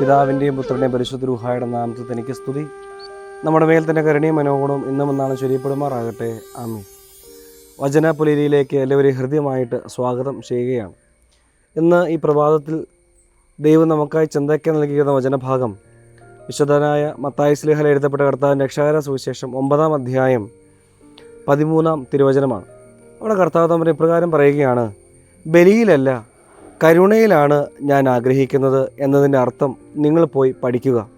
പിതാവിന്റെയും പുത്രന്റെയും പരിശുദ്ധ രൂഹായുടെ നാമത്തിൽ തനിക്ക് സ്തുതി. നമ്മുടെ മേൽ തന്നെ കരുണയും മനോഗുണവും ഇന്നും എന്നാണ് ചൊരിയപ്പെടുമാറാകട്ടെ. ആമി വചന പുലരിയിലേക്ക് എല്ലാവരെയും ഹൃദ്യമായിട്ട് സ്വാഗതം ചെയ്യുകയാണ്. ഇന്ന് ഈ പ്രഭാതത്തിൽ ദൈവം നമുക്കായി ചിന്തയ്ക്ക് നൽകിയിരുന്ന വചനഭാഗം വിശുദ്ധനായ മത്തായി സ്ലിഹൽ എഴുതപ്പെട്ട കർത്താവിന്റെ രക്ഷാകര സുവിശേഷം ഒമ്പതാം അധ്യായം പതിമൂന്നാം തിരുവചനമാണ്. അവിടെ കർത്താവ് തമ്മിൽ ഇപ്രകാരം പറയുകയാണ് ബലിയിലല്ല കരുണയിലാണ് ഞാൻ ആഗ്രഹിക്കുന്നത് എന്നതിന്റെ അർത്ഥം നിങ്ങൾ പോയി പഠിക്കുക.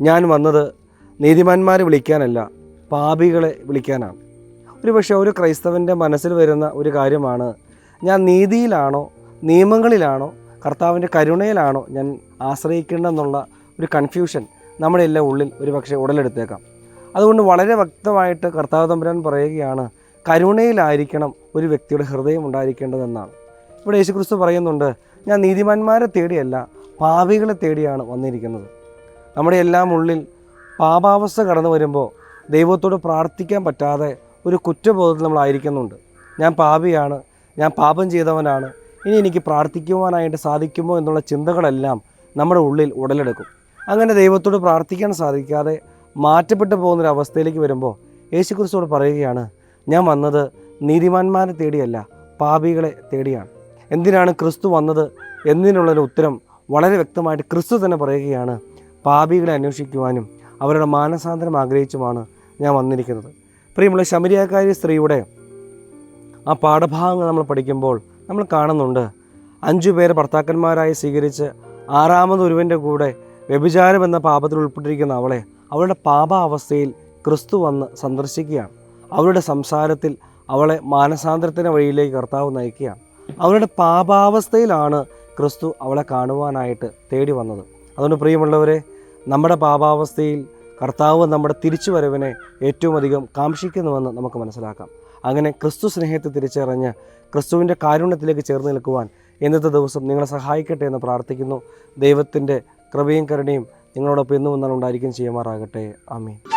ഞാൻ വന്നത് നീതിമാന്മാരെ വിളിക്കാനല്ല പാപികളെ വിളിക്കാനാണ്. ഒരു പക്ഷേ ഒരു ക്രൈസ്തവന്റെ മനസ്സിൽ വരുന്ന ഒരു കാര്യമാണ് ഞാൻ നീതിയിലാണോ നിയമങ്ങളിലാണോ കർത്താവിന്റെ കരുണയിലാണോ ഞാൻ ആശ്രയിക്കേണ്ടെന്നുള്ള ഒരു കൺഫ്യൂഷൻ നമ്മുടെ എല്ലാം ഉള്ളിൽ ഒരു പക്ഷേ ഉടലെടുത്തേക്കാം. അതുകൊണ്ട് വളരെ വ്യക്തമായിട്ട് കർത്താവ് തമ്പുരാൻ പറയുകയാണ് കരുണയിലായിരിക്കണം ഒരു വ്യക്തിയുടെ ഹൃദയം ഉണ്ടായിരിക്കേണ്ടതെന്നാണ്. ഇവിടെ യേശുക്രിസ്തു പറയുന്നുണ്ട് ഞാൻ നീതിമാന്മാരെ തേടിയല്ല പാവികളെ തേടിയാണ് വന്നിരിക്കുന്നത്. നമ്മുടെ എല്ലാം ഉള്ളിൽ പാപാവസ്ഥ കടന്നു വരുമ്പോൾ ദൈവത്തോട് പ്രാർത്ഥിക്കാൻ പറ്റാതെ ഒരു കുറ്റബോധത്തിൽ നമ്മളായിരിക്കുന്നുണ്ട് ഞാൻ പാപിയാണ് ഞാൻ പാപം ചെയ്തവനാണ്. ഇനി എനിക്ക് പ്രാർത്ഥിക്കുവാനായിട്ട് സാധിക്കുമോ എന്നുള്ള ചിന്തകളെല്ലാം നമ്മുടെ ഉള്ളിൽ ഉടലെടുക്കും. അങ്ങനെ ദൈവത്തോട് പ്രാർത്ഥിക്കാൻ സാധിക്കാതെ മാറ്റപ്പെട്ടു പോകുന്നൊരവസ്ഥയിലേക്ക് വരുമ്പോൾ യേശുക്രിസ്തുവോട് പറയുകയാണ് ഞാൻ വന്നത് നീതിമാന്മാരെ തേടിയല്ല പാപികളെ തേടിയാണ്. എന്തിനാണ് ക്രിസ്തു വന്നത് എന്നതിനുള്ളൊരു ഉത്തരം വളരെ വ്യക്തമായിട്ട് ക്രിസ്തു തന്നെ പറയുകയാണ്. പാപികളെ അന്വേഷിക്കുവാനും അവരുടെ മാനസാന്തരം ആഗ്രഹിച്ചുമാണ് ഞാൻ വന്നിരിക്കുന്നത്. പ്രിയമുള്ള ശമരിയാക്കാരി സ്ത്രീയുടെ ആ പാഠഭാഗങ്ങൾ നമ്മൾ പഠിക്കുമ്പോൾ നമ്മൾ കാണുന്നുണ്ട്. അഞ്ചു പേരെ ഭർത്താക്കന്മാരായി സ്വീകരിച്ച് ആറാമത് ഒരുവന്റെ കൂടെ വ്യഭിചാരം എന്ന പാപത്തിൽ ഉൾപ്പെട്ടിരിക്കുന്ന അവളെ അവളുടെ പാപാവസ്ഥയിൽ ക്രിസ്തു വന്ന് സന്ദർശിക്കുകയാണ്. അവളുടെ സംസാരത്തിൽ അവളെ മാനസാന്തരത്തിന്റെ വഴിയിലേക്ക് കർത്താവ് നയിക്കുകയാണ്. അവളുടെ പാപാവസ്ഥയിലാണ് ക്രിസ്തു അവളെ കാണുവാനായിട്ട് തേടി വന്നത്. അതുകൊണ്ട് പ്രിയമുള്ളവരെ നമ്മുടെ പാപാവസ്ഥയിൽ കർത്താവ് നമ്മുടെ തിരിച്ചുവരവിനെ ഏറ്റവും അധികം കാംക്ഷിക്കുന്നുവെന്ന് നമുക്ക് മനസ്സിലാക്കാം. അങ്ങനെ ക്രിസ്തു സ്നേഹത്തെ തിരിച്ചറിഞ്ഞ് ക്രിസ്തുവിന്റെ കാരുണ്യത്തിലേക്ക് ചേർന്ന് നിൽക്കുവാൻ ഇന്നത്തെ ദിവസം നിങ്ങളെ സഹായിക്കട്ടെ എന്ന് പ്രാർത്ഥിക്കുന്നു. ദൈവത്തിന്റെ കൃപയും കരുണയും നിങ്ങളോടൊപ്പം എന്നും ഒന്നാണ് ഉണ്ടായിരിക്കും ചെയ്യുമാറാകട്ടെ. ആമീൻ.